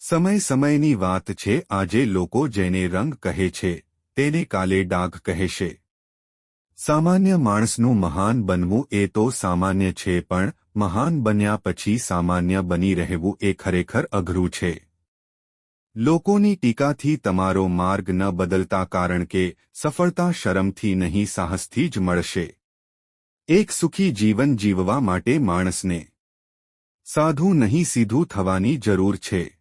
સમય સમયની વાત છે, આજે લોકો જેને રંગ કહે છે, તેને કાલે ડાઘ કહેશે સામાન્ય માણસનું મહાન બનવું એ તો સામાન્ય છે, પણ મહાન બન્યા પછી સામાન્ય બની રહેવું એ ખરેખર અઘરું છે. લોકોની ટીકાથી તમારો માર્ગ ન બદલતા કારણ કે સફળતા શરમથી નહીં, સાહસથી જ મળશે. એક સુખી જીવન જીવવા માટે માણસને સાધુ નહીં, સીધું થવાની જરૂર છે.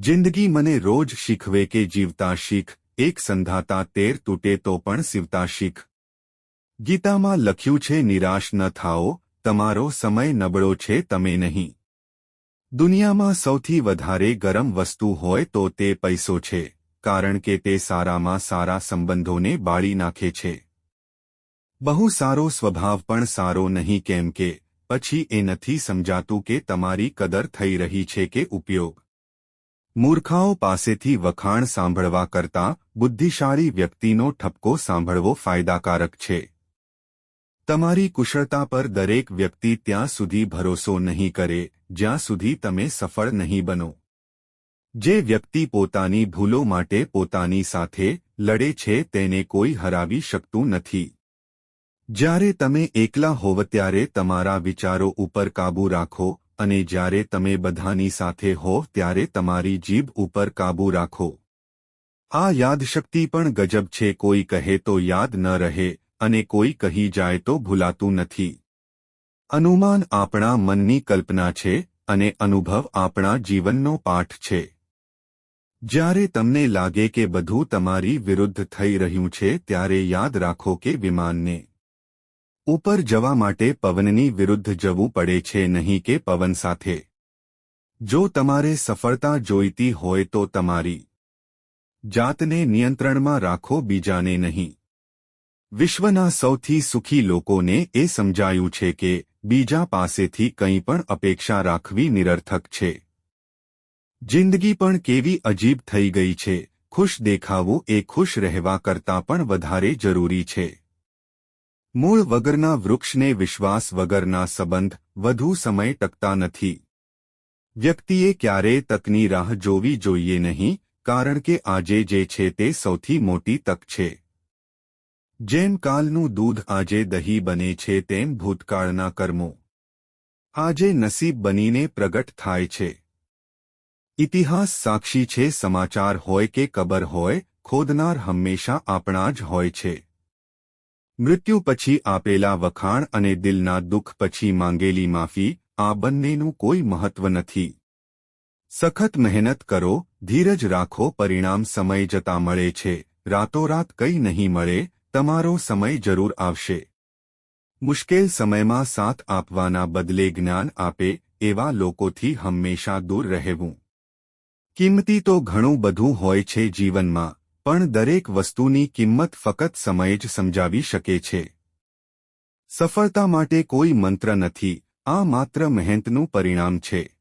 જિંદગી મને રોજ શીખવે કે જીવતા શીખ, એક સંધાતા તેર તૂટે તો પણ સીવતા શીખ. ગીતામાં લખ્યું છે, નિરાશ ન થાઓ, તમારો સમય નબળો છે, તમે નહીં. દુનિયામાં સૌથી વધારે ગરમ વસ્તુ હોય તો તે પૈસો છે, કારણ કે તે સારામાં સારા સંબંધોને બાળી નાખે છે. બહુ સારો સ્વભાવ પણ સારો નહીં કેમ કે, પછી એ નથી સમજાતું કે તમારી કદર થઈ રહી છે કે ઉપયોગ. મૂર્ખાઓ પાસેથી વખાણ સાંભળવા કરતાં બુદ્ધિશાળી વ્યક્તિનો ઠપકો સાંભળવો ફાયદાકારક છે. તમારી કુશળતા પર દરેક વ્યક્તિ ત્યાં સુધી ભરોસો નહીં કરે, જ્યાં સુધી તમે સફળ નહીં બનો. જે વ્યક્તિ પોતાની ભૂલો માટે પોતાની સાથે લડે છે તેને કોઈ હરાવી શકતું નથી. જ્યારે તમે એકલા હોવ ત્યારે તમારા વિચારો ઉપર કાબૂ રાખો અને જ્યારે તમે બધાની સાથે હો ત્યારે તમારી જીભ ઉપર કાબૂ રાખો. આ યાદશક્તિ પણ ગજબ છે, કોઈ કહે તો યાદ ન રહે અને કોઈ કહી જાય તો ભૂલાતું નથી. અનુમાન આપણા મનની કલ્પના છે અને અનુભવ આપણા જીવનનો પાઠ છે. જ્યારે તમને લાગે કે બધું તમારી વિરુદ્ધ થઈ રહ્યું છે ત્યારે યાદ રાખો કે વિમાનને ઉપર જવા માટે પવનની વિરુદ્ધ જવું પડે છે નહીં કે પવન સાથે. જો તમારે સફળતા જોઈતી હોય તો તમારી જાતને નિયંત્રણમાં રાખો બીજાને નહીં. વિશ્વના સૌથી સુખી લોકોને એ સમજાયું છે કે બીજા પાસેથી કંઈ પણ અપેક્ષા રાખવી નિરર્થક છે. જિંદગી પણ કેવી અજીબ થઈ ગઈ છે, ખુશ દેખાવું એ ખુશ રહેવા કરતાં પણ વધારે જરૂરી છે. મૂળ વગરના વૃક્ષને વિશ્વાસ વગરના સંબંધ વધુ સમય ટકતા નથી. વ્યક્તિએ ક્યારેય તકની રાહ જોવી જોઈએ નહીં, કારણ કે આજે જે છે તે સૌથી મોટી તક છે. જેમ કાલનું દૂધ આજે દહીં બને છે તેમ ભૂતકાળના કર્મો આજે નસીબ બનીને પ્રગટ થાય છે. ઇતિહાસ સાક્ષી છે સમાચાર હોય કે કબર હોય, ખોદનાર હંમેશા આપણા જ હોય છે. મૃત્યુ પછી આપેલા વખાણ અને દિલના દુઃખ પછી માંગેલી માફી, આ બંનેનું કોઈ મહત્વ નથી. સખત મહેનત કરો, ધીરજ રાખો, પરિણામ સમય જતા મળે છે. રાતોરાત કંઈ નહીં મળે, તમારો સમય જરૂર આવશે. મુશ્કેલ સમયમાં સાથ આપવાના બદલે જ્ઞાન આપે, એવા લોકોથી હંમેશા દૂર રહેવું. કિંમતી તો ઘણું બધું હોય છે જીવનમાં. પણ દરેક વસ્તુની કિંમત ફક્ત સમય જ સમજાવી શકે છે. સફળતા માટે કોઈ મંત્ર નથી, આ માત્ર મહેનતનું પરિણામ છે.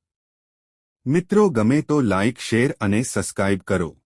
મિત્રો, ગમે તો લાઇક શેર અને સબસ્ક્રાઇબ કરો.